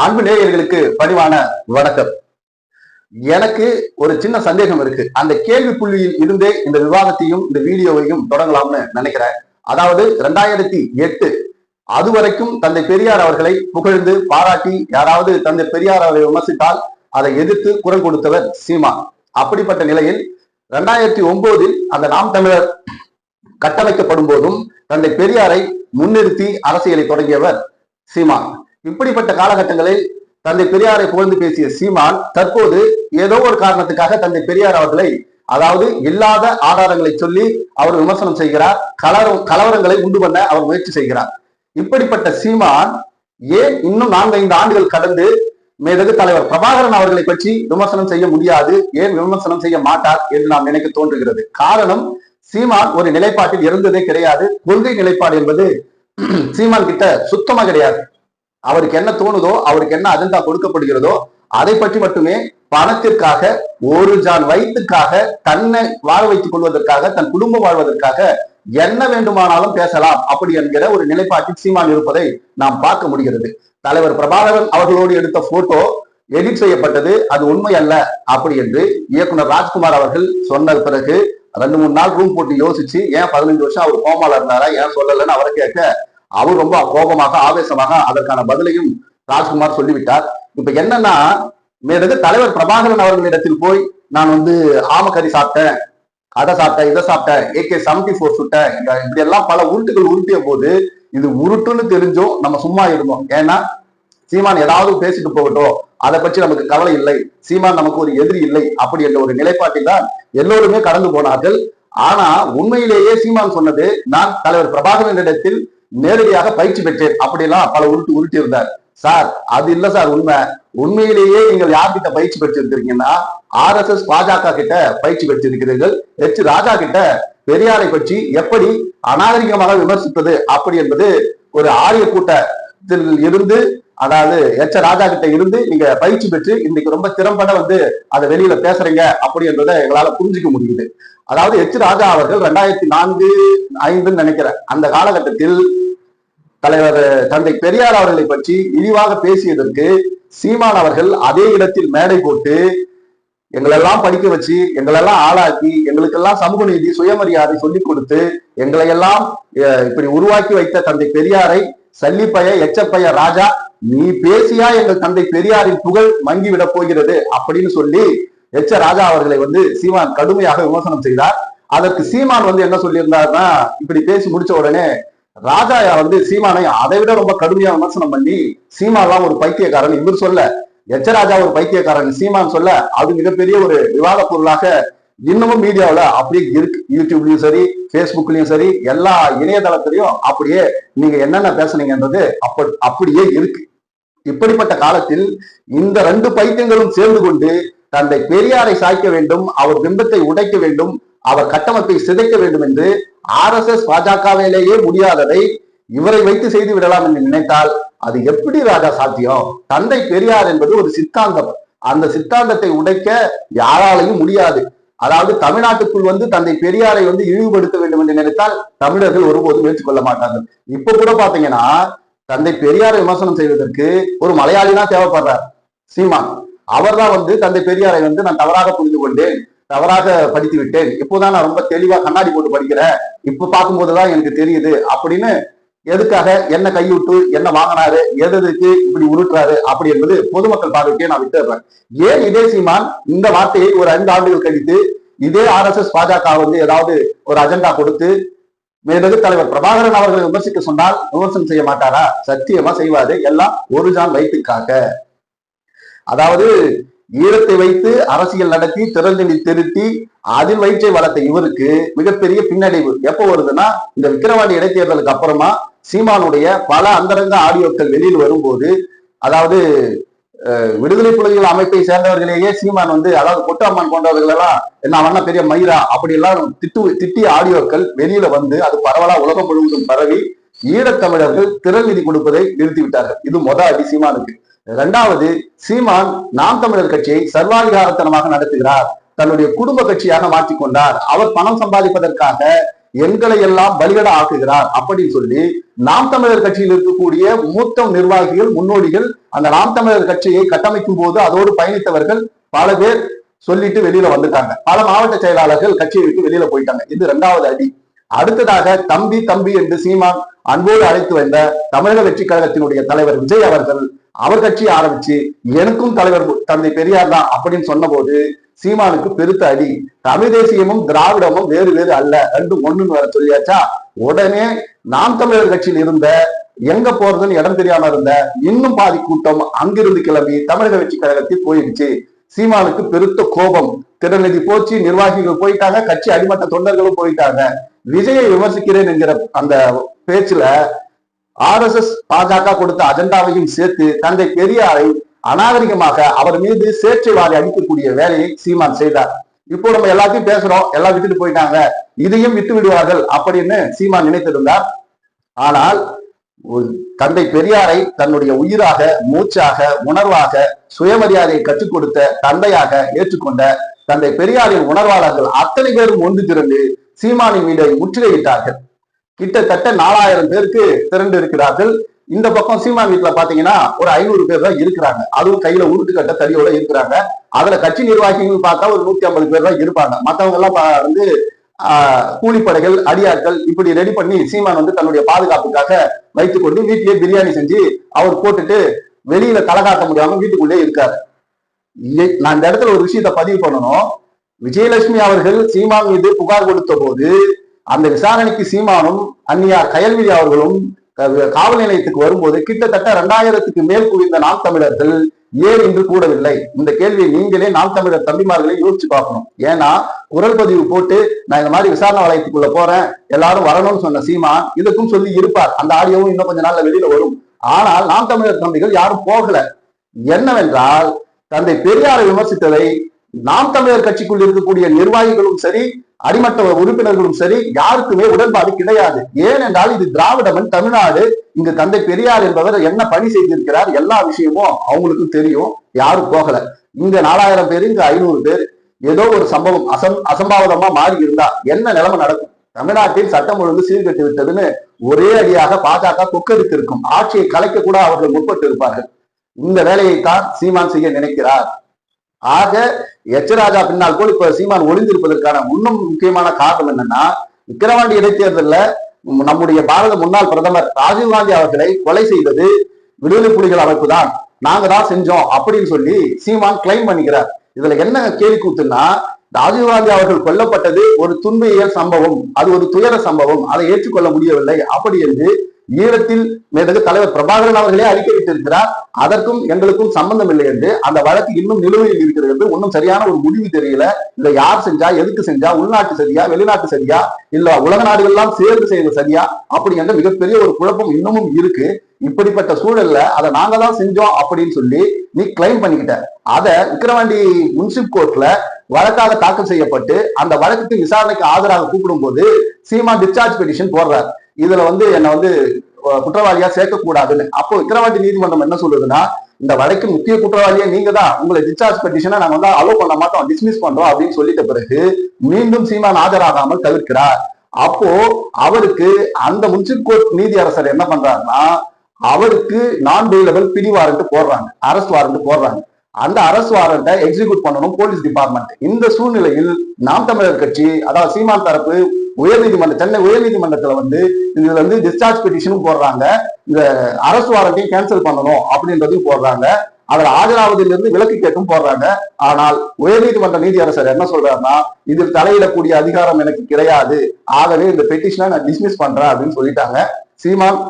அன்பு நேயர்களுக்கு பணிவான வணக்கம். எனக்கு ஒரு சின்ன சந்தேகம் இருக்கு. அந்த கேள்வி புள்ளியில் இருந்தே இந்த விவாதத்தையும் இந்த வீடியோவையும் தொடங்கலாம்னு நினைக்கிறேன். அதாவது ரெண்டாயிரத்தி எட்டு அது வரைக்கும் தந்தை பெரியார் அவர்களை புகழ்ந்து பாராட்டி யாராவது தந்தை பெரியார் அவர்களை விமர்சித்தால் அதை எதிர்த்து குரல் கொடுத்தவர் சீமா அப்படிப்பட்ட நிலையில் ரெண்டாயிரத்தி ஒன்பதில் அந்த நாம் தமிழர் கட்டமைக்கப்படும் போதும் தந்தை பெரியாரை முன்னிறுத்தி அரசியலை தொடங்கியவர் சீமான். இப்படிப்பட்ட காலகட்டங்களில் தந்தை பெரியாரை புகழ்ந்து பேசிய சீமான் தற்போது ஏதோ ஒரு காரணத்துக்காக தந்தை பெரியார் அவர்களை அதாவது இல்லாத ஆதாரங்களை சொல்லி அவர் விமர்சனம் செய்கிறார் கலர கலவரங்களை உண்டு பண்ண அவர் முயற்சி செய்கிறார். இப்படிப்பட்ட சீமான் ஏன் இன்னும் நான்கு ஐந்து ஆண்டுகள் கடந்து மேதகு தலைவர் பிரபாகரன் அவர்களை பற்றி விமர்சனம் செய்ய முடியாது ஏன் விமர்சனம் செய்ய மாட்டார் என்று நாம் நினைக்க தோன்றுகிறது. காரணம் சீமான் ஒரு நிலைப்பாட்டில் இருந்ததே கிடையாது. கொள்கை நிலைப்பாடு என்பது சீமான் கிட்ட சுத்தமா கிடையாது. அவருக்கு என்ன தோணுதோ அவருக்கு என்ன அஜெண்டா கொடுக்கப்படுகிறதோ அதை பற்றி மட்டுமே பணத்திற்காக ஒரு ஜான் வயிற்றுக்காக தன்னை வாழ வைத்துக் கொள்வதற்காக தன் குடும்பம் வாழ்வதற்காக என்ன வேண்டுமானாலும் பேசலாம். அப்படி என்கிற ஒரு நிலைப்பாட்டில் சீமான் இருப்பதை நாம் பார்க்க முடிகிறது. தலைவர் பிரபாகரன் அவர்களோடு எடுத்த போட்டோ எடிட் செய்யப்பட்டது. அது உண்மை அல்ல. அப்படி என்று இயக்குனர் ராஜ்குமார் அவர்கள் சொன்ன பிறகு ரெண்டு மூணு நாள் ரூம் போட்டு யோசிச்சு ஏன் பதினஞ்சு வருஷம் அவர் கோமால இருந்தாரா ஏன் சொல்லலன்னு அவரை கேட்க அவர் ரொம்ப கோபமாக ஆவேசமாக அதற்கான பதிலையும் ராஜ்குமார் சொல்லிவிட்டார். இப்ப என்னன்னா மேலது தலைவர் பிரபாகரன் அவர்களிடத்தில் போய் நான் வந்து ஆமக்கறி சாப்பிட்டேன் அதை சாப்பிட்டேன் இதை சாப்பிட்டேன் ஏகே செவன்டி ஃபோர் சுட்டேன் இந்த இப்படி எல்லாம் பல உருட்டுகள் உருட்டிய போது இது உருட்டுன்னு தெரிஞ்சும் நம்ம சும்மா இருந்தோம். ஏன்னா சீமான் ஏதாவது பேசிட்டு போகட்டும் அதை பற்றி நமக்கு கவலை இல்லை சீமான் நமக்கு ஒரு எதிரி இல்லை அப்படி என்ற ஒரு நிலைப்பாட்டில் தான் எல்லோருமே கடந்து போனார்கள். ஆனா உண்மையிலேயே சீமான் சொன்னது நான் தலைவர் பிரபாகரனிடத்தில் நேரடியாக பயிற்சி பெற்றேன். அப்படிலாம் பல உருட்டு உருட்டி இருந்தார். சார் அது இல்ல சார் உண்மை. உண்மையிலேயே நீங்கள் யார்கிட்ட பயிற்சி பெற்றிருக்கிறீங்கன்னா ஆர் எஸ் எஸ் பாஜக கிட்ட பயிற்சி பெற்றிருக்கிறீர்கள். எச் ராஜா கிட்ட பெரியாரை பற்றி எப்படி அநாகரிகமாக விமர்சிப்பது அப்படி என்பது ஒரு ஆரிய கூட்டத்தில் இருந்து அதாவது எச்ச ராஜா கிட்ட இருந்து நீங்க பயிற்சி பெற்று இன்னைக்கு ரொம்ப திறம்பட வந்து அதை வெளியில பேசுறீங்க அப்படி என்பதை எங்களால புரிஞ்சுக்க முடியுது. அதாவது எச் ராஜா அவர்கள் ரெண்டாயிரத்தி நான்கு ஐந்துன்னு நினைக்கிறேன். அந்த காலகட்டத்தில் தலைவர் தந்தை பெரியார் அவர்களை பற்றி இழிவாக பேசியதற்கு சீமான் அவர்கள் அதே இடத்தில் மேடை போட்டு எங்களெல்லாம் படிக்க வச்சு எங்களெல்லாம் ஆளாக்கி எங்களுக்கெல்லாம் சமூக நீதி சுயமரியாதை சொல்லிக் கொடுத்து எங்களை எல்லாம் இப்படி உருவாக்கி வைத்த தந்தை பெரியாரை சல்லிப்பைய எச்சப்பைய ராஜா நீ பேசியா எங்கள் தந்தை பெரியாரின் புகழ் மங்கிவிடப் போகிறது அப்படின்னு சொல்லி எச்ச ராஜா அவர்களை வந்து சீமான் கடுமையாக விமர்சனம் செய்தார். அதற்கு சீமான் வந்து என்ன சொல்லியிருந்தாருன்னா இப்படி பேசி முடிச்ச உடனே ராஜா வந்து சீமானை அதை விட ரொம்ப கடுமையா விமர்சனம் பண்ணி சீமாலாம் ஒரு பைத்தியக்காரன். இவர் சொல்ல எச்சராஜா ஒரு பைத்தியக்காரன் சீமான் சொல்ல அது மிகப்பெரிய ஒரு விவாத பொருளாக இன்னமும் மீடியாவில் அப்படியே இருக்கு. யூடியூப்லயும் சரி ஃபேஸ்புக்லயும் சரி எல்லா இணையதளத்திலையும் அப்படியே நீங்க என்னென்ன பேசுனீங்கன்றது அப்ப அப்படியே இருக்கு. இப்படிப்பட்ட காலத்தில் இந்த ரெண்டு பைத்தியங்களும் சேர்ந்து கொண்டு தந்தை பெரியாரை சாய்க்க வேண்டும் அவர் பிம்பத்தை உடைக்க வேண்டும் அவர் கட்டமைப்பை சிதைக்க வேண்டும் என்று ஆர் எஸ் எஸ் பாஜகவிலேயே முடியாததை இவரை வைத்து செய்து விடலாம் என்று நினைத்தால் அது எப்படி ராஜா சாத்தியம்? தந்தை பெரியார் என்பது ஒரு சித்தாந்தம். அந்த சித்தாந்தத்தை உடைக்க யாராலையும் முடியாது. அதாவது தமிழ்நாட்டுக்குள் வந்து தந்தை பெரியாரை வந்து இழிவுபடுத்த வேண்டும் என்று நினைத்தால் தமிழர்கள் ஒருபோதும் ஏற்றுக்கொள்ள மாட்டார்கள். இப்ப கூட பாத்தீங்கன்னா தந்தை பெரியாரை விமர்சனம் செய்வதற்கு ஒரு மலையாளி தான் தேவைப்படுறார். சீமான். அவர்தான் வந்து தந்தை பெரியாரை வந்து நான் தவறாக புரிந்து கொண்டேன். தவறாக படித்து விட்டேன் இப்போதான் நான் ரொம்ப தெளிவா கண்ணாடி போட்டு படிக்கிறேன். இப்ப பார்க்கும்போதுதான் எனக்கு தெரியுது. அப்படின்னு எதுக்காக என்ன கைவிட்டு என்ன வாங்கினாரு எதுக்கு இப்படி உருட்டுறாரு அப்படி என்பது பொதுமக்கள் பார்வைக்கே நான் விட்டுறேன் ஏன் இதே சீமான் இந்த வார்த்தையை ஒரு ஐந்து ஆண்டுகள் கழித்து இதே ஆர் எஸ் எஸ் பாஜக வந்து ஏதாவது ஒரு அஜெண்டா கொடுத்து மேலது தலைவர் பிரபாகரன் அவர்களை விமர்சிக்க சொன்னால் விமர்சனம் செய்ய மாட்டாரா? சத்தியமா செய்வாரு. எல்லாம் ஒரு ஜான் வயிற்றுக்காக அதாவது ஈரத்தை வைத்து அரசியல் நடத்தி திறந்தெளி திருத்தி அதில் வயிற்றை வளர்த்த இவருக்கு மிகப்பெரிய பின்னடைவு எப்போ வருதுன்னா இந்த விக்கிரவாண்டி இடைத்தேர்தலுக்கு அப்புறமா சீமானுடைய பல அந்தரங்க ஆடியோக்கள் வெளியில் வரும்போது அதாவது அஹ், விடுதலை புலிகள் அமைப்பை சேர்ந்தவர்களேயே சீமான் வந்து அதாவது பொட்டாமன் போன்றவர்கள் எல்லாம் என்ன அவனா பெரிய மயிரா? அப்படி எல்லாம் திட்டு திட்டிய ஆடியோக்கள் வெளியில வந்து அது பரவலா உலகம் முழுவதும் பரவி ஈழத்தமிழர்கள் திறன் நிதி கொடுப்பதை நிறுத்திவிட்டார்கள். இது மொத அடி சீமானுக்கு. இரண்டாவது சீமான் நாம் தமிழர் கட்சியை சர்வாதிகாரத்தனமாக நடத்துகிறார். தன்னுடைய குடும்ப கட்சியாக மாற்றிக்கொண்டார் அவர் பணம் சம்பாதிப்பதற்காக எண்களை எல்லாம் பலிகட ஆக்குகிறார் அப்படின்னு சொல்லி நாம் தமிழர் கட்சியில் இருக்கக்கூடிய மூத்த நிர்வாகிகள் முன்னோடிகள் அந்த நாம் தமிழர் கட்சியை கட்டமைக்கும் போது அதோடு பயணித்தவர்கள் பல பேர் சொல்லிட்டு வெளியில வந்துட்டாங்க. பல மாவட்ட செயலாளர்கள் கட்சியை விட்டு வெளியில போயிட்டாங்க. இது இரண்டாவது அடி. அடுத்ததாக தம்பி தம்பி என்று சீமான் அன்போடு அழைத்து வந்த தமிழக வெற்றி கழகத்தினுடைய தலைவர் விஜய் அவர்கள் அவர் கட்சி ஆரம்பிச்சு எனக்கும் தலைவர் தந்தை பெரியார் தான் அப்படின்னு சொன்னபோது சீமானுக்கு பெருத்த அடி. தமிழ் தேசியமும் திராவிடமும் வேறு வேறு அல்ல. ரெண்டும் ஒண்ணுன்னு வர சொல்லியாச்சா? உடனே நாம் தமிழர் கட்சியில் இருந்த எங்க போறதுன்னு இடம் தெரியாம இருந்த இன்னும் பாதி கூட்டம் அங்கிருந்து கிளம்பி தமிழக வெற்றி கழகத்தில் போயிடுச்சு. சீமானுக்கு பெருத்த கோபம். திறநிதி போச்சு நிர்வாகிகள் போயிட்டாங்க கட்சி அடிமட்ட தொண்டர்களும் போயிட்டாங்க. விஜயை விமர்சிக்கிறேன் என்கிற அந்த பேச்சுல ஆர் எஸ் எஸ் பாஜக கொடுத்த அஜெண்டாவையும் சேர்த்து தந்தை பெரியாரை அநாகரிகமாக அவர் மீது சேற்றை வாரி அடிக்கக்கூடிய வேலையை சீமான் செய்தார். இப்போ நம்ம எல்லாத்தையும் பேசுறோம். எல்லாம் விட்டுட்டு போயிட்டாங்க. இதையும் விட்டு விடுவார்கள் அப்படின்னு சீமான் நினைத்திருந்தார். ஆனால் தந்தை பெரியாரை தன்னுடைய உயிராக மூச்சாக உணர்வாக சுயமரியாதையை கற்றுக் கொடுத்த தந்தையாக ஏற்றுக்கொண்ட தந்தை பெரியாரின் உணர்வாளர்கள் அத்தனை பேரும் ஒன்று திரண்டு சீமானின் வீடை முற்றுகையிட்டார்கள். கிட்டத்தட்ட நாலாயிரம் பேருக்கு திரண்டு இருக்கிறார்கள். இந்த பக்கம் சீமான் வீட்டுல பாத்தீங்கன்னா ஒரு ஐநூறு பேர் தான் இருக்கிறாங்க. அதுவும் கையில உருட்டு கட்ட தடியோட இருக்கிறாங்க. அதுல கட்சி நிர்வாகிகள் பார்த்தா ஒரு நூத்தி ஐம்பது பேர் தான் இருப்பாங்க. மத்தவங்க எல்லாம் பா- வந்து கூலிப்படைகள் அடியாட்கள் இப்படி ரெடி பண்ணி சீமான் வந்து தன்னுடைய பாதுகாப்புக்காக வைத்துக்கொண்டு வீட்டிலேயே பிரியாணி செஞ்சு அவர் போட்டுட்டு வெளியில தலை காட்ட முடியாம வீட்டுக்குள்ளே இருக்காரு. நான் இந்த இடத்துல ஒரு விஷயத்தை பதிவு பண்ணணும். விஜயலட்சுமி அவர்கள் சீமான் மீது புகார் கொடுத்த போது அந்த விசாரணைக்கு சீமானும் அந்நியார் கயல்விழி அவர்களும் காவல் நிலையத்துக்கு வரும்போது கிட்டத்தட்ட ரெண்டாயிரத்துக்கு மேல் குவிந்த நாம் தமிழர்கள் ஏன் இன்று கூடவில்லை? இந்த கேள்வியை நீங்களே நாம் தமிழர் தம்பிமார்களே யோசிச்சு பார்க்கணும். ஏன்னா குரல் பதிவு போட்டு நான் இந்த மாதிரி விசாரணை வளையத்துக்குள்ள போறேன் எல்லாரும் வரணும்னு சொன்ன சீமா இதுக்கும் சொல்லி இருப்பார். அந்த ஆடியோவும் இன்னும் கொஞ்ச நாள்ல வெளியில வரும். ஆனால் நாம் தமிழர் தம்பிகள் யாரும் போகல. என்னவென்றால் தந்தை பெரியாரை விமர்சித்ததை நாம் தமிழர் கட்சிக்குள் இருக்கக்கூடிய நிர்வாகிகளும் சரி அடிமட்ட உறுப்பினர்களும் சரி யாருக்குமே உடன்பாடு கிடையாது. ஏனென்றால் இது திராவிடமன் தமிழ்நாடு. இங்கு தந்தை பெரியார் என்பவர் என்ன பணி செய்திருக்கிறார் எல்லா விஷயமும் அவங்களுக்கும் தெரியும். யாரும் போகல. இங்க நாலாயிரம் பேர் இங்க ஐநூறு பேர். ஏதோ ஒரு சம்பவம் அசம் அசம்பாவிதமா மாறி இருந்தா என்ன நிலைமை நடக்கும்? தமிழ்நாட்டில் சட்டம் ஒழுங்கு சீர்கெட்டு விட்டதுன்னு ஒரே அடியாக பாஜக கொக்கெடுத்து இருக்கும். ஆட்சியை கலைக்க கூட அவர்கள் முற்பட்டு இருப்பார்கள் இந்த வேலையைத்தான் சீமான் செய்ய நினைக்கிறார். ஆக எச்சராஜா பின்னால் போல் இப்ப சீமான் ஒளிந்திருப்பதற்கான இன்னும் முக்கியமான காரணம் என்னன்னா விக்கிரவாண்டி இடைத்தேர்தலில் நம்முடைய பாரத முன்னாள் பிரதமர் ராஜீவ்காந்தி அவர்களை கொலை செய்தது விடுதலை புலிகள் அமைப்பு தான் நாங்க தான் செஞ்சோம் அப்படின்னு சொல்லி சீமான் கிளைம் பண்ணிக்கிறார். இதுல என்ன கேள்வி கூத்துன்னா ராஜீவ்காந்தி அவர்கள் கொல்லப்பட்டது ஒரு துன்பியல் சம்பவம் அது ஒரு துயர சம்பவம் அதை ஏற்றுக்கொள்ள முடியவில்லை. அப்படி என்று ஈழத்தில் மேதகு தலைவர் பிரபாகரன் அவர்களே அறிக்கை விட்டிருக்கிறார் அதற்கும் எங்களுக்கும் சம்பந்தம் இல்லை என்று அந்த வழக்கு இன்னும் நிலுவையில் இருக்கிறது என்று ஒன்றும் சரியான ஒரு முடிவு தெரியல. இதை யார் செஞ்சா எதுக்கு செஞ்சா உள்நாட்டு சரியா வெளிநாட்டு சரியா இல்ல உலக நாடுகள் எல்லாம் சேர்ந்து செய்வது சரியா அப்படி என்ற மிகப்பெரிய ஒரு குழப்பம் இன்னமும் இருக்கு. இப்படிப்பட்ட சூழல்ல அதை நாங்க தான் செஞ்சோம் அப்படின்னு சொல்லி நீ கிளைம் பண்ணிக்கிட்ட. அதை விக்கிரவாண்டி முன்சிப் கோர்ட்ல வழக்காக தாக்கல் செய்யப்பட்டு அந்த வழக்குக்கு விசாரணைக்கு ஆஜராக கூப்பிடும் போது சீமா டிஸ்சார்ஜ் பெட்டிஷன் போடுறாரு. இதுல வந்து என்ன வந்து குற்றவாளியா சேர்க்க கூடாதுன்னு அப்போ விக்கிரவாண்டி நீதிமன்றம் என்ன சொல்லுதுன்னா இந்த வழக்கு முக்கிய குற்றவாளியா நீங்க தான் உங்களை டிஸ்சார்ஜ் பெட்டிஷனை நாங்க வந்து அலோவ் பண்ண மாட்டோம் டிஸ்மிஸ் பண்றோம் அப்படின்னு சொல்லிட்ட பிறகு மீண்டும் சீமான் ஆஜராகாமல் தவிர்க்கிறார். அப்போ அவருக்கு அந்த முன்சிப் கோர்ட் நீதியரசர் என்ன பண்றாருன்னா அவருக்கு நான் பெயிலபிள் பிடி வாரண்ட் போடுறாங்க அரெஸ்ட் வாரண்ட் போடுறாங்க. அந்த அரசு வாரண்டை எக்ஸிக்யூட் பண்ணணும் போலீஸ் டிபார்ட்மெண்ட் இந்த சூழ்நிலையில் நாம் தமிழர் கட்சி அதாவது சீமான் தரப்பு உயர்நீதிமன்ற சென்னை உயர்நீதிமன்றத்துல வந்து இதுல வந்து டிஸ்சார்ஜ் பெட்டிஷனும் போடுறாங்க. இந்த அரசு வாரண்டையும் கேன்சல் பண்ணணும் அப்படின்றதையும் போடுறாங்க. அதுல ஆஜராவதிலிருந்து விலக்கு கேட்டும் போடுறாங்க. ஆனால் உயர்நீதிமன்ற நீதியரசர் என்ன சொல்றாருன்னா இதில் தலையிடக்கூடிய அதிகாரம் எனக்கு கிடையாது. ஆகவே இந்த பெட்டிஷனை நான் டிஸ்மிஸ் பண்றேன் அப்படின்னு சொல்லிட்டாங்க. சீமான்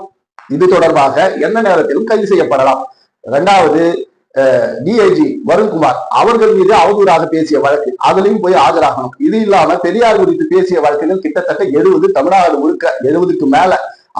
இது தொடர்பாக எந்த நேரத்திலும் கைது செய்யப்படலாம். ரெண்டாவது டிஐஜி வருண்குமார் அவர்கள் மீது அவதூறாக பேசிய வழக்கு. அதுலயும் போய் ஆஜராகணும். இது இல்லாம பெரியார் குறித்து பேசிய வழக்குகள் கிட்டத்தட்ட எழுபது தமிழ்நாடு முழுக்க எழுபதுக்கு மேல.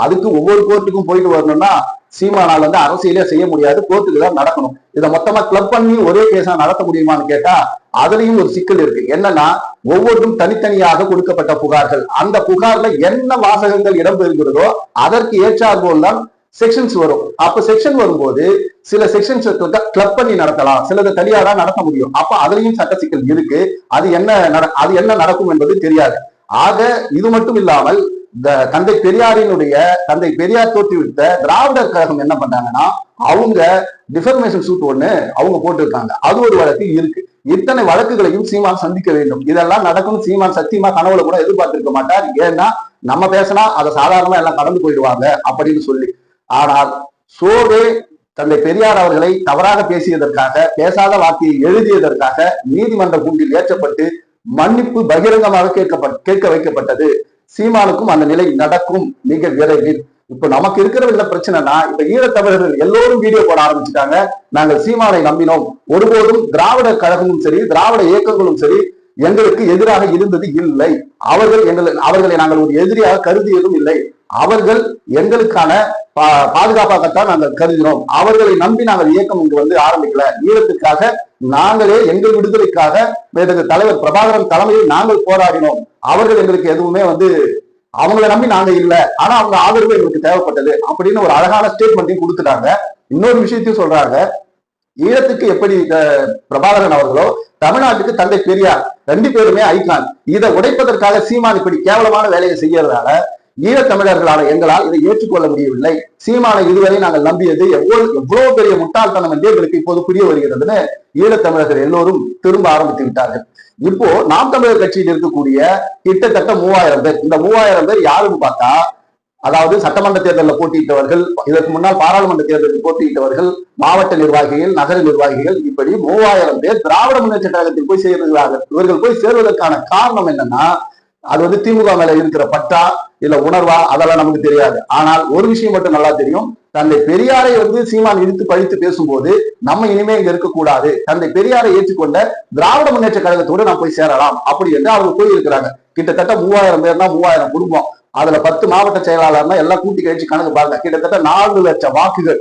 அதுக்கு ஒவ்வொரு கோர்ட்டுக்கும் போயிட்டு வரணும்னா சீமானால் வந்து அரசியலே செய்ய முடியாது. கோர்ட்டுக்கு தான் நடக்கணும். இதை மொத்தமா கிளப் பண்ணி ஒரே கேஸா நடத்த முடியுமான்னு கேட்டா அதுலயும் ஒரு சிக்கல் இருக்கு. என்னன்னா ஒவ்வொன்றும் தனித்தனியாக கொடுக்கப்பட்ட புகார்கள். அந்த புகார்ல என்ன வாசகங்கள் இடம்பெறுகிறதோ அதற்கு ஏற்றாற்போல் தான் செக்ஷன்ஸ் வரும். அப்ப செக்ஷன் வரும்போது சில செக்ஷன்ஸ் கிளப் பண்ணி நடத்தலாம். சிலதை தனியா தான் நடத்த முடியும். அப்ப அதுலயும் சட்ட சிக்கல் இருக்கு. அது என்ன நட- அது என்ன நடக்கும் என்பது தெரியாது. ஆக இது மட்டும் இல்லாமல் இந்த தந்தை பெரியாரினுடைய தந்தை பெரியார் தோற்றுவித்த திராவிடர் கழகம் என்ன பண்ணாங்கன்னா அவங்க டிஃபர்மேஷன் சூட் ஒண்ணு அவங்க போட்டிருக்காங்க. அது ஒரு வழக்கு இருக்கு. இத்தனை வழக்குகளையும் சீமான் சந்திக்க வேண்டும். இதெல்லாம் நடக்கும் சீமான் சத்தியமா கனவுல கூட எதிர்பார்த்திருக்க மாட்டார். ஏன்னா நம்ம பேசினா அதை சாதாரணமா எல்லாம் கடந்து போயிடுவாங்க அப்படின்னு சொல்லி. ஆனால் சோவே தந்தை பெரியார் அவர்களை தவறாக பேசியதற்காக பேசாத வார்த்தையை எழுதியதற்காக நீதிமன்ற கூண்டில் ஏற்றப்பட்டு மன்னிப்பு பகிரங்கமாக கேட்கப்பட் கேட்க வைக்கப்பட்டது. சீமானுக்கும் அந்த நிலை நடக்கும். மிக விரைவில் இப்ப நமக்கு இருக்கிற இந்த பிரச்சனைனா இப்ப ஈழத்தமிழர்கள் எல்லோரும் வீடியோ போட ஆரம்பிச்சுட்டாங்க. நாங்கள் சீமானை நம்பினோம். ஒருபோதும் திராவிட கழகமும் சரி திராவிட இயக்கங்களும் சரி எங்களுக்கு எதிராக இருந்தது இல்லை. அவர்கள் எங்களை அவர்களை நாங்கள் ஒரு எதிரியாக கருதியதும் இல்லை. அவர்கள் எங்களுக்கான பா- பாதுகாப்பாகத்தான் நாங்கள் கருதினோம். அவர்களை நம்பி நாங்கள் இயக்கம் இங்கு வந்து ஆரம்பிக்கல. ஈழத்துக்காக நாங்களே எங்கள் விடுதலைக்காக எங்களது தலைவர் பிரபாகரன் தலைமையில் நாங்கள் போராடினோம். அவர்கள் எங்களுக்கு எதுவுமே வந்து அவங்கள நம்பி நாங்க இல்ல. ஆனா அவங்க ஆதரவு எங்களுக்கு தேவைப்பட்டது அப்படின்னு ஒரு அழகான ஸ்டேட்மெண்ட்டையும் கொடுத்துட்டாங்க. இன்னொரு விஷயத்தையும் சொல்றாங்க. ஈழத்துக்கு எப்படி பிரபாகரன் அவர்களோ தமிழ்நாட்டுக்கு தந்தை பெரியார் ரெண்டு பேருமே ஐகான் இதை உடைப்பதற்காக சீமான் இப்படி கேவலமான வேலையை செய்யறதால ஈழத்தமிழர்களான எங்களால் இதை ஏற்றுக்கொள்ள முடியவில்லை. சீமானை இதுவரை நாங்கள் நம்பியது எவ்வளவு எவ்வளவு பெரிய முட்டாள்தனம் என்று எங்களுக்கு இப்போது புரிய வருகிறதுன்னு ஈழத்தமிழர்கள் எல்லோரும் திரும்ப ஆரம்பித்து விட்டார்கள். இப்போ நாம் தமிழர் கட்சியில் இருக்கக்கூடிய கிட்டத்தட்ட மூவாயிரம் பேர் இந்த மூவாயிரம் பேர் யாருன்னு பார்த்தா அதாவது சட்டமன்ற தேர்தலில் போட்டியிட்டவர்கள் இதற்கு முன்னால் பாராளுமன்ற தேர்தலில் போட்டியிட்டவர்கள் மாவட்ட நிர்வாகிகள் நகர நிர்வாகிகள் இப்படி மூவாயிரம் பேர் திராவிட முன்னேற்ற கழகத்தில் போய் சேர்கிறார்கள். இவர்கள் போய் சேர்வதற்கான காரணம் என்னன்னா அது வந்து திமுக மேல இருக்கிற பட்டா இல்ல உணர்வா? அதெல்லாம் நமக்கு தெரியாது. ஆனால் ஒரு விஷயம் மட்டும் நல்லா தெரியும். தந்தை பெரியாரை வந்து சீமான் இழுத்து பழித்து பேசும்போது நம்ம இனிமே இங்க இருக்கக்கூடாது தந்தை பெரியாரை ஏற்றுக்கொண்ட திராவிட முன்னேற்ற கழகத்தோடு நான் போய் சேரலாம். அப்படி என்று அவங்க போய் இருக்கிறாங்க கிட்டத்தட்ட மூவாயிரம் பேர்னா மூவாயிரம் குடும்பம். அதுல பத்து மாவட்ட செயலாளர்னா எல்லாம் கூட்டி கழிச்சு கணக்கு பாருங்க. கிட்டத்தட்ட நான்கு லட்சம் வாக்குகள்.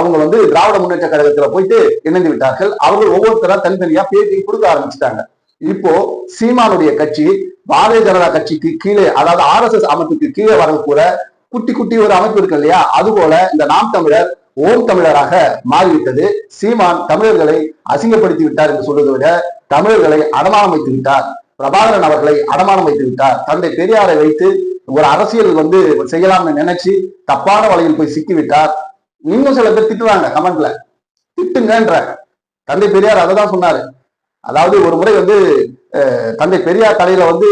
அவங்க வந்து திராவிட முன்னேற்ற கழகத்துல போயிட்டு இணைந்து விட்டார்கள். அவர்கள் ஒவ்வொருத்தரா தனித்தனியா பேட்டி கொடுக்க ஆரம்பிச்சிட்டாங்க. இப்போ சீமானுடைய கட்சி பாரதிய ஜனதா கட்சிக்கு கீழே அதாவது ஆர் எஸ் எஸ் அமைப்புக்கு கீழே வரக்கூட குட்டி குட்டி ஒரு அமைப்பு இருக்கு இல்லையா? அது போல இந்த நாம் தமிழர் ஓம் தமிழராக மாறிவிட்டது. சீமான் தமிழர்களை அசிங்கப்படுத்தி விட்டார் என்று சொல்வதை விட தமிழர்களை அடமானம் வைத்து விட்டார். பிரபாகரன் அவர்களை அடமானம் வைத்து விட்டார். தந்தை பெரியாரை வைத்து ஒரு அரசியல் வந்து செய்யலாம்னு நினைச்சு தப்பான வலையில் போய் சிக்கி விட்டார். இன்னும் சில பேர் திட்டுவாங்க கமெண்ட்ல. திட்டுங்கன்ற. தந்தை பெரியார் அதை தான் சொன்னாரு. அதாவது ஒரு முறை வந்து தந்தை பெரியார் தலையில வந்து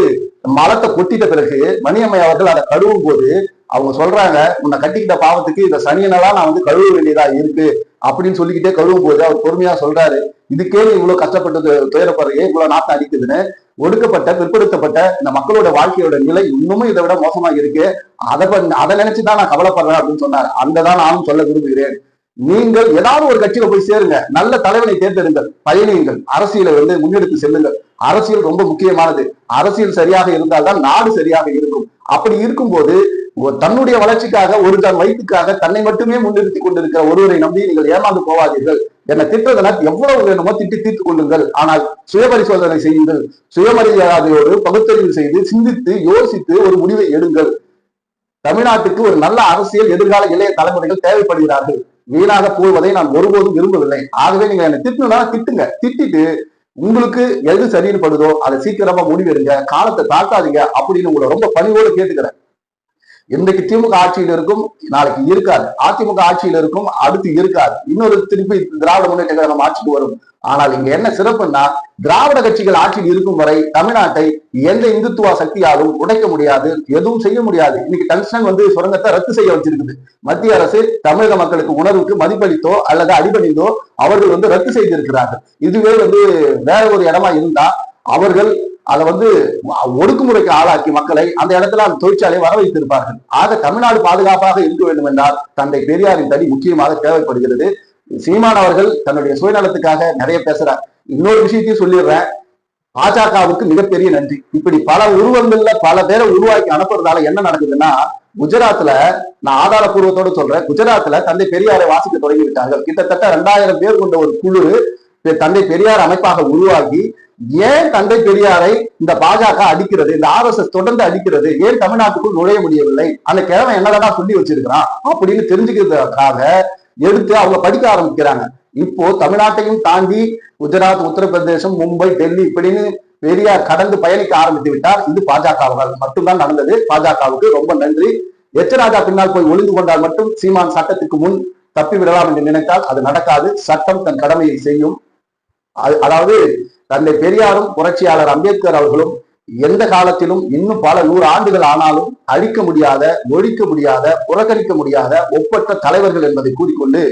மலத்தை கொட்டிட்ட பிறகு மணியம்மை அவர்கள் அதை கழுவும் போது அவங்க சொல்றாங்க உன்னை கட்டிக்கிட்ட பாவத்துக்கு இந்த சனியனெல்லாம் நான் வந்து கழுவ வேண்டியதா இருக்கு. அப்படின்னு சொல்லிக்கிட்டே கழுவும் போது அவர் பொறுமையா சொல்றாரு இதுக்கே நீ இவ்வளவு கஷ்டப்பட்டு துயரப்படுறீங்க இவ்வளவு நாட்டம் அடிக்குதுன்னு. ஒடுக்கப்பட்ட பிற்படுத்தப்பட்ட இந்த மக்களோட வாழ்க்கையோட நிலை இன்னமும் இதை விட மோசமா இருக்கு. அதை அதை நினைச்சுதான் நான் கவலைப்படுறேன் அப்படின்னு சொன்னார். அந்த தான் நானும் சொல்ல விரும்புகிறேன். நீங்கள் ஏதாவது ஒரு கட்சியில போய் சேருங்க. நல்ல தலைவனை தேர்ந்தெடுங்கள். பயணியுங்கள். அரசியலை வந்து முன்னெடுத்து செல்லுங்கள். அரசியல் ரொம்ப முக்கியமானது. அரசியல் சரியாக இருந்தால்தான் நாடு சரியாக இருக்கும். அப்படி இருக்கும்போது தன்னுடைய வளர்ச்சிக்காக ஒரு தன் வயிற்றுக்காக தன்னை மட்டுமே முன்னிறுத்தி கொண்டிருக்கிற ஒருவரை நம்பி நீங்கள் ஏமாந்து போவாதீர்கள். என்னை திட்டதனா எவ்வளவு வேணுமோ திட்டி தீர்த்துக் கொள்ளுங்கள். ஆனால் சுயபரிசோதனை செய்யுங்கள். சுயமரியாதையோடு பகுத்தறிவு செய்து சிந்தித்து யோசித்து ஒரு முடிவை எடுங்கள். தமிழ்நாட்டுக்கு ஒரு நல்ல அரசியல் எதிர்கால இளைய தலைமுறைகள் தேவைப்படுகிறார்கள். வீணாக போவதை நான் ஒருபோதும் விரும்பவில்லை. ஆகவே நீங்க என்னை திட்டுனா திட்டுங்க. திட்டிட்டு உங்களுக்கு எது சரின்னு படுதோ அதை சீக்கிரமா முடிவெடுங்க. காலத்தை தாக்காதீங்க அப்படின்னு உங்களை ரொம்ப பணிவோடு கேட்டுக்கிறேன். இன்றைக்கு திமுக ஆட்சியில் இருக்கும் நாளைக்கு இருக்காது. அதிமுக ஆட்சியில் இருக்கும் அடுத்து இருக்காது. இன்னொரு திருப்பி திராவிட முன்னேற்ற கழகம் ஆட்சிக்கு வரும். ஆனால் இங்க என்ன சிறப்புன்னா திராவிட கட்சிகள் ஆட்சியில் இருக்கும் வரை தமிழ்நாட்டை எந்த இந்துத்துவ சக்தியாலும் உடைக்க முடியாது எதுவும் செய்ய முடியாது. இன்னைக்கு டங்ஸ்டன் வந்து சுரங்கத்தை ரத்து செய்ய வச்சிருக்குது. மத்திய அரசு தமிழக மக்களுக்கு உணர்வுக்கு மதிப்பளித்தோ அல்லது அடிபணிந்தோ அவர்கள் வந்து ரத்து செய்திருக்கிறார்கள். இதுவே வந்து வேற ஒரு இடமா இருந்தா அவர்கள் அதை வந்து ஒடுக்குமுறைக்கு ஆளாக்கி மக்களை அந்த இடத்துல அந்த தொழிற்சாலையை வர வைத்திருப்பார்கள். ஆக தமிழ்நாடு பாதுகாப்பாக இருக்க வேண்டும் என்றால் தந்தை பெரியாரின் தடி முக்கியமாக தேவைப்படுகிறது. சீமான் அவர்கள் தன்னுடைய சுயநலத்துக்காக நிறைய பேசுறார். இன்னொரு விஷயத்தையும் சொல்லிடுறேன். பாஜகவுக்கு மிகப்பெரிய நன்றி. இப்படி பல உருவங்கள்ல பல பேரை உருவாக்கி அனுப்புறதால என்ன நடக்குதுன்னா குஜராத்ல நான் ஆதாரபூர்வத்தோடு சொல்றேன். குஜராத்ல தந்தை பெரியாரை வாசிக்க தொடங்கி கிட்டத்தட்ட ரெண்டாயிரம் பேர் கொண்ட ஒரு குழு தந்தை பெரியார் அமைப்பாக உருவாக்கி ஏன் தந்தை பெரியாரை இந்த பாஜக அடிக்கிறது இந்த ஆர்எஸ்எஸ் தொடர்ந்து அடிக்கிறது ஏன் தமிழ்நாட்டுக்குள் நுழைய முடியவில்லை? அந்த கிழமை என்னடா சொல்லி வச்சிருக்கிறான்? அப்படின்னு தெரிஞ்சுக்கிறதுக்காக எடுத்து அவங்க படிக்க ஆரம்பிக்கிறாங்க. இப்போ தமிழ்நாட்டையும் தாண்டி குஜராத் உத்தரப்பிரதேசம் மும்பை டெல்லி இப்படின்னு பெரியார் கடந்து பயணிக்க ஆரம்பித்து விட்டார். இது பாஜகவால் மட்டும்தான் நடந்தது. பாஜகவுக்கு ரொம்ப நன்றி. எச்சராஜா பின்னால் போய் ஒளிந்து கொண்டால் மட்டும் சீமான் சட்டத்துக்கு முன் தப்பி விடலாம் என்று நினைத்தால் அது நடக்காது. சட்டம் தன் கடமையை செய்யும். அது- அதாவது தந்தை பெரியாரும் புரட்சியாளர் அம்பேத்கர் அவர்களும் எந்த காலத்திலும் இன்னும் பல நூறு ஆண்டுகள் ஆனாலும் அழிக்க முடியாத ஒழிக்க முடியாத புறக்கணிக்க முடியாத ஒப்பற்ற தலைவர்கள் என்பதை கூறிக்கொண்டு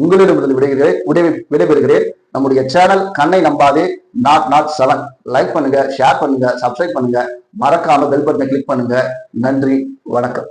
உங்களிடமிருந்து விடைகிறேன் விடை விடைபெறுகிறேன். நம்முடைய சேனல் கண்ணை நம்பாதே நாட் நாட் செவன் லைக் பண்ணுங்க ஷேர் பண்ணுங்க சப்ஸ்கிரைப் பண்ணுங்க. மறக்காம பெல் பட்டனை கிளிக் பண்ணுங்க. நன்றி வணக்கம்.